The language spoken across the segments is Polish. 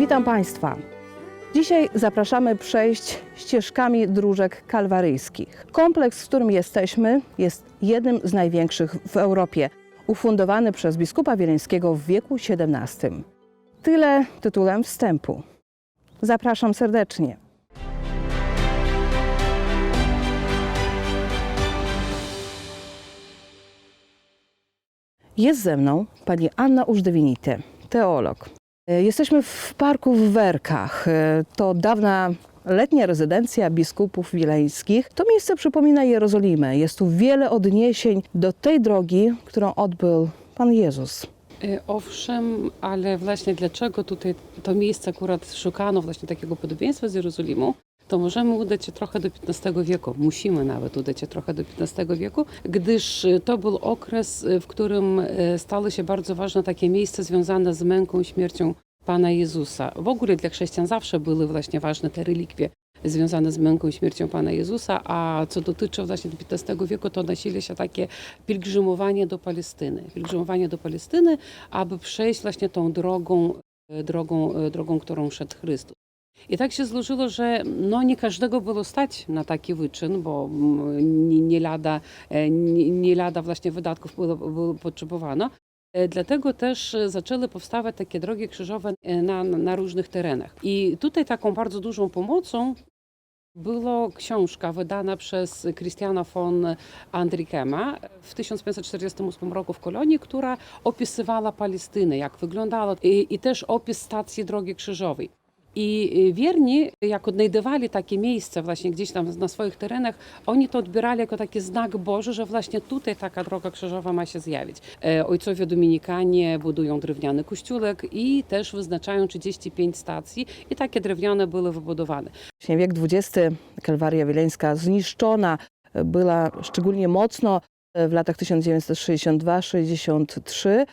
Witam Państwa. Dzisiaj zapraszamy przejść ścieżkami dróżek kalwaryjskich. Kompleks, w którym jesteśmy, jest jednym z największych w Europie, ufundowany przez biskupa wileńskiego w wieku XVII. Tyle tytułem wstępu. Zapraszam serdecznie. Jest ze mną pani Anna Użdewinite, teolog. E, Jesteśmy w parku w Werkach. E, To dawna letnia rezydencja biskupów wileńskich. To miejsce przypomina Jerozolimę. Jest tu wiele odniesień do tej drogi, którą odbył Pan Jezus. E, Owszem, ale właśnie dlaczego tutaj to miejsce akurat szukano właśnie takiego podobieństwa z Jerozolimą, to możemy udać się trochę do XV wieku, musimy nawet udać się trochę do XV wieku, gdyż e, to był okres, e, w którym e, stało się bardzo ważne takie miejsce związane z męką i śmiercią Pana Jezusa. W ogóle dla chrześcijan zawsze były właśnie ważne te relikwie związane z męką i śmiercią Pana Jezusa, a co dotyczy właśnie XV wieku, to nosili się takie pielgrzymowanie do Palestyny. Pielgrzymowanie do Palestyny, aby przejść właśnie tą drogą, drogą, drogą którą szedł Chrystus. I tak się złożyło, że no nie każdego było stać na taki wyczyn, bo mm, nie, nie, lada, e, nie, nie lada właśnie wydatków było, było potrzebowano. E, Dlatego też e, zaczęły powstawać takie drogi krzyżowe na, na różnych terenach. I tutaj taką bardzo dużą pomocą była książka wydana przez Christiana von Andrikema w 1548 roku w Kolonii, która opisywała Palestynę, jak wyglądała i, i też opis stacji drogi krzyżowej. I y, wierni, jak odnajdywali takie miejsce właśnie gdzieś tam na swoich terenach, oni to odbierali jako taki znak Boży, że właśnie tutaj taka droga krzyżowa ma się zjawić. E, Ojcowie Dominikanie budują drewniany kościółek i też wyznaczają 35 stacji i takie drewniane były wybudowane. Wiek XX, Kalwaria Wileńska zniszczona była szczególnie mocno e, w latach 1962-63.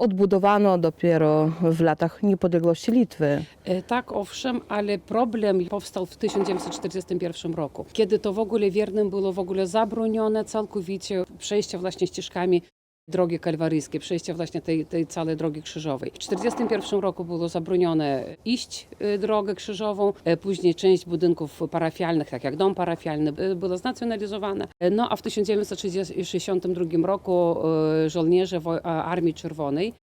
Odbudowano dopiero w latach niepodległości Litwy. E, Tak, owszem, ale problem powstał w 1941 roku, kiedy to w ogóle wiernym było w ogóle zabronione całkowicie przejście właśnie ścieżkami drogi kalwaryjskiej, przejście właśnie tej, tej całej drogi krzyżowej. W 1941 roku było zabronione iść e, drogę krzyżową, e, później część budynków parafialnych, tak jak dom parafialny, była znacjonalizowana. E, No a w 1962 roku e, żołnierze Armii Czerwonej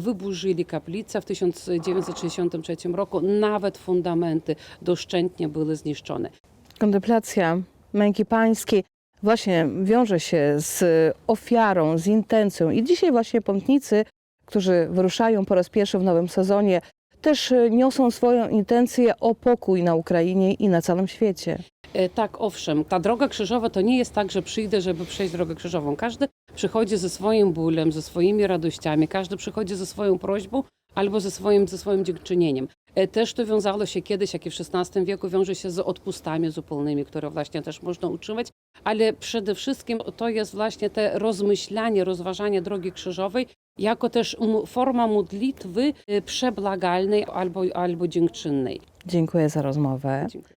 wyburzyli kaplicę. W 1963 roku nawet fundamenty doszczętnie były zniszczone. Kontemplacja męki pańskiej właśnie wiąże się z ofiarą, z intencją. I dzisiaj właśnie pątnicy, którzy wyruszają po raz pierwszy w nowym sezonie, też niosą swoją intencję o pokój na Ukrainie i na całym świecie. E, Tak, owszem, ta droga krzyżowa to nie jest tak, że przyjdę, żeby przejść drogę krzyżową. Każdy przychodzi ze swoim bólem, ze swoimi radościami, każdy przychodzi ze swoją prośbą albo ze swoim, ze swoim dziękczynieniem. E, Też to wiązało się kiedyś, jak i w XVI wieku, wiąże się z odpustami zupełnymi, które właśnie też można utrzymać, ale przede wszystkim to jest właśnie te rozmyślanie, rozważanie drogi krzyżowej jako też forma modlitwy e, przeblagalnej albo, albo dziękczynnej. Dziękuję za rozmowę. Dziękuję.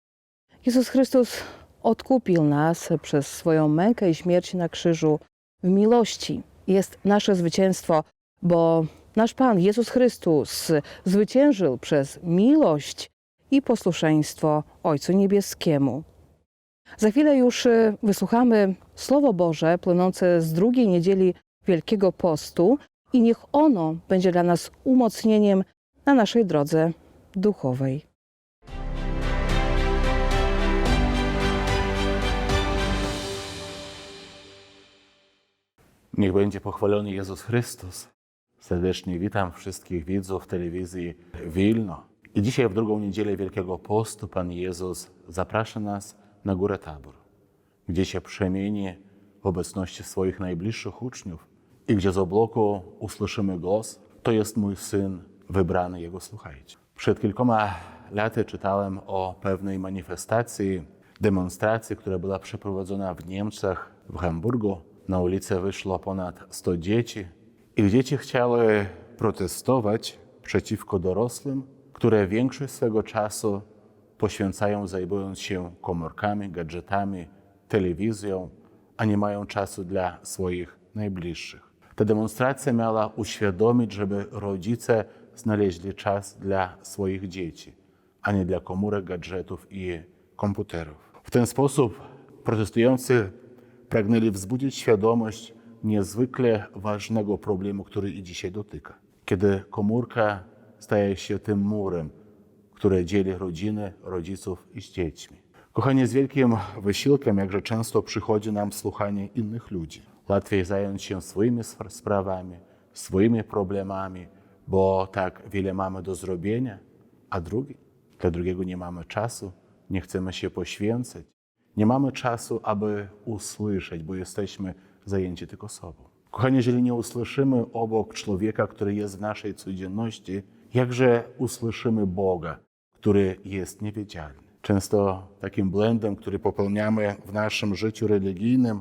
Jezus Chrystus odkupił nas przez swoją mękę i śmierć na krzyżu w miłości. Jest nasze zwycięstwo, bo nasz Pan Jezus Chrystus zwyciężył przez miłość i posłuszeństwo Ojcu Niebieskiemu. Za chwilę już y, wysłuchamy Słowo Boże płynące z drugiej niedzieli Wielkiego Postu i niech ono będzie dla nas umocnieniem na naszej drodze duchowej. Niech będzie pochwalony Jezus Chrystus. Serdecznie witam wszystkich widzów telewizji Wilno. I dzisiaj w drugą niedzielę Wielkiego Postu Pan Jezus zaprasza nas na górę Tabor, gdzie się przemieni w obecności swoich najbliższych uczniów i gdzie z obłoku usłyszymy głos, to jest mój Syn, wybrany Jego słuchajcie. Przed kilkoma laty czytałem o pewnej manifestacji, demonstracji, która była przeprowadzona w Niemczech, w Hamburgu. Na ulicę wyszło ponad 100 dzieci i dzieci chciały protestować przeciwko dorosłym, które większość swego czasu poświęcają zajmując się komórkami, gadżetami, telewizją, a nie mają czasu dla swoich najbliższych. Ta demonstracja miała uświadomić, żeby rodzice znaleźli czas dla swoich dzieci, a nie dla komórek, gadżetów i komputerów. W ten sposób protestujący pragnęli wzbudzić świadomość niezwykle ważnego problemu, który i dzisiaj dotyka. Kiedy komórka staje się tym murem, które dzieli rodziny, rodziców i z dziećmi. Kochanie, z wielkim wysiłkiem, jakże często przychodzi nam słuchanie innych ludzi. Łatwiej zająć się swoimi sp- sprawami, swoimi problemami, bo tak wiele mamy do zrobienia, a drugi, dla drugiego nie mamy czasu, nie chcemy się poświęcać, nie mamy czasu, aby usłyszeć, bo jesteśmy zajęci tylko sobą. Kochani, jeżeli nie usłyszymy obok człowieka, który jest w naszej codzienności, jakże usłyszymy Boga, który jest niewidzialny. Często takim błędem, który popełniamy w naszym życiu religijnym,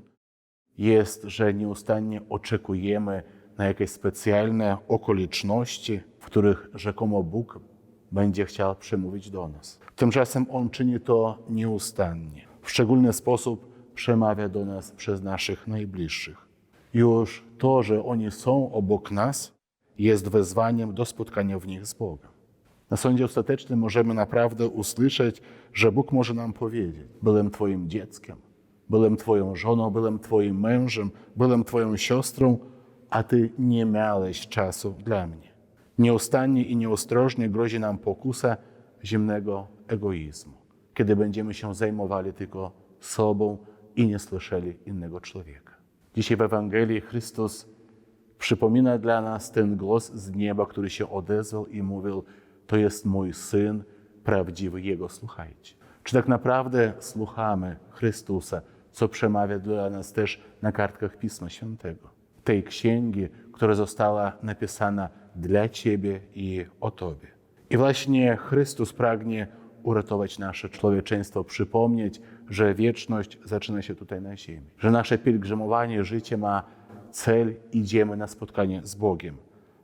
jest, że nieustannie oczekujemy na jakieś specjalne okoliczności, w których rzekomo Bóg będzie chciał przemówić do nas. Tymczasem On czyni to nieustannie. W szczególny sposób przemawia do nas przez naszych najbliższych. Już to, że oni są obok nas, jest wezwaniem do spotkania w nich z Bogiem. Na sądzie ostatecznym możemy naprawdę usłyszeć, że Bóg może nam powiedzieć: Byłem Twoim dzieckiem, byłem Twoją żoną, byłem Twoim mężem, byłem Twoją siostrą, a Ty nie miałeś czasu dla mnie. Nieustannie i nieostrożnie grozi nam pokusa zimnego egoizmu, kiedy będziemy się zajmowali tylko sobą i nie słyszeli innego człowieka. Dzisiaj w Ewangelii Chrystus przypomina dla nas ten głos z nieba, który się odezwał i mówił: To jest mój syn, prawdziwy Jego, słuchajcie. Czy tak naprawdę słuchamy Chrystusa, co przemawia dla nas też na kartkach Pisma Świętego? Tej księgi, która została napisana dla Ciebie i o Tobie. I właśnie Chrystus pragnie uratować nasze człowieczeństwo, przypomnieć, że wieczność zaczyna się tutaj na ziemi, że nasze pielgrzymowanie, życie ma cel, idziemy na spotkanie z Bogiem,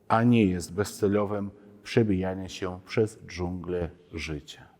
a nie jest bezcelowym przebijanie się przez dżunglę życia.